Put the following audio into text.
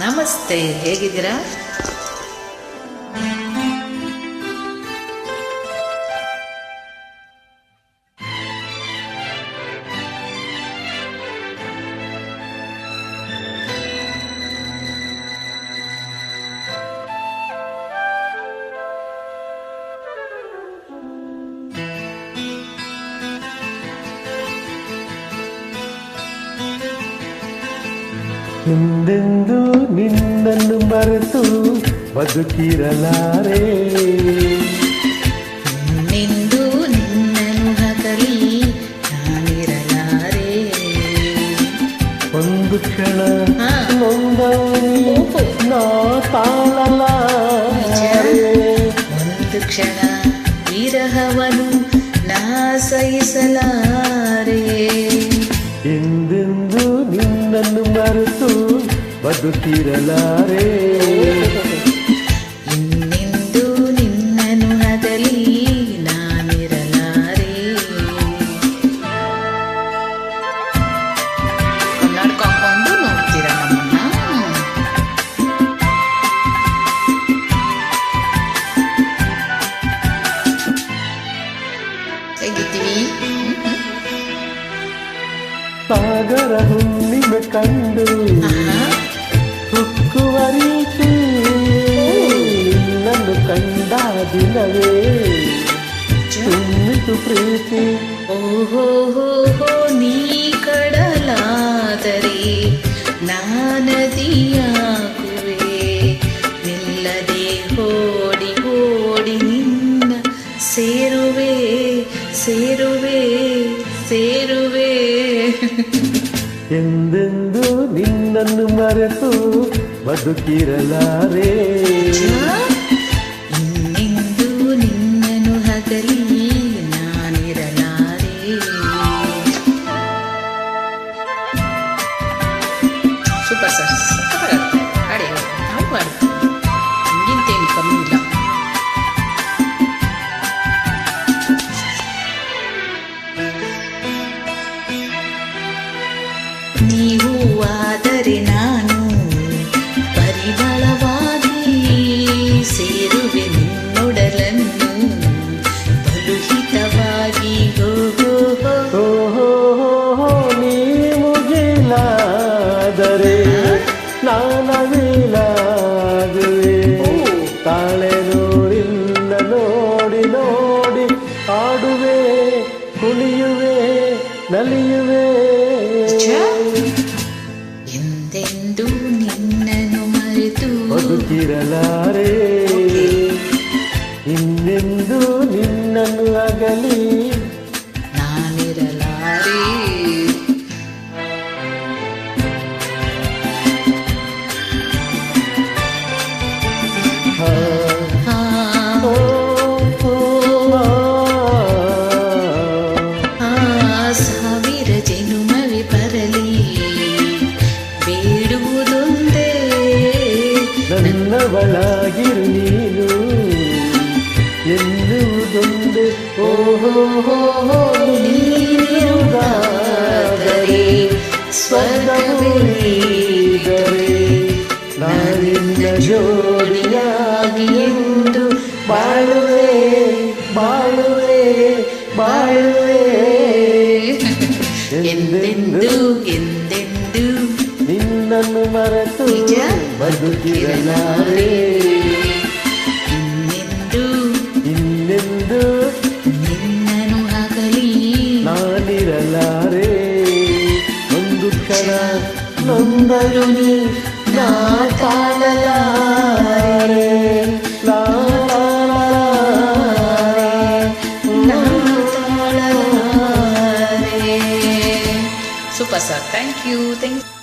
ನಮಸ್ತೆ ಹೇಗಿದ್ದೀರಾ? ಹಿಂದೆಂದು ನಿನ್ನನ್ನು ಮರೆತು ಬದುಕಿರಲಾರೆ. ನಿಂದು ನಿನ್ನನು ಹಗಲಿ ನಾನಿರಲಾರೆ. ಒಂದು ಕ್ಷಣ ಓಹೋ. ನಾ ತಾಳಲಾರೆ. ಒಂದು ಕ್ಷಣ ವಿರಹವನ್ನು ನಾ ಸಹಿಸಲಾರೆ. ನಿನ್ನನ್ನು ಮರೆತು ಬದುಕಿರಲಾರೆ ಸಾಗರ ಹುಣ್ಣಿಮೆ ಕಂಡು. ಹುಕ್ಕುವ ರೀತಿ ನಿನ್ನನ್ನು ಕಂಡ ದಿನವೇ. ಚುಮ್ಮಿತು ಪ್ರೀತಿ. ಓಹೋ. ಎಂದೆಂದು ನಿನ್ನನ್ನು ಮರೆತು ಬದುಕಿರಲಾರೆ. ಇನ್ನೆಂದು ನಿನ್ನನ್ನು ಹಗಲಿ ನಾನಿರಲಾರೆ. Super sir. ಸೂಪರ್ ಹಾಡಿ ನಾವು ಹಾಡ್ತೀವಿ నీవు ఆ ಇನ್ನೆಂದು ನಿನ್ನನ್ನು ಅಗಲಿ ನಾನಿರಲಾರೆ ಹಾ, ಆ, ಓ, ಓ, ಆ. ಆ ಸಾವಿರ ಜನುಮವೆ ಬರಲಿ ಬೇಡುವುದೊಂದೇ ನನ್ನವಳಾಗಿರು ನೀನು ಎನ್ನುವುದೊಂದು ಓಹೋ ನೀನುವುದಾದರೆ ಸ್ವರ್ಗವೇ ನೀದರೆ ನಾನಿನ್ನ ಜೋಡಿಯಾಗಿ ಎಂದು ಬಾಳುವೆ ಬಾಳುವೆ ಬಾಳುವೆ ಎಂದೆಂದು ಎಂದೆಂದು ನಿನ್ನನ್ನು ಮರೆತು ನಿಜ? ಬದುಕಿರಲಾರೆ നൊമ്പരു നീ കാണലാരേ super sir thank you thank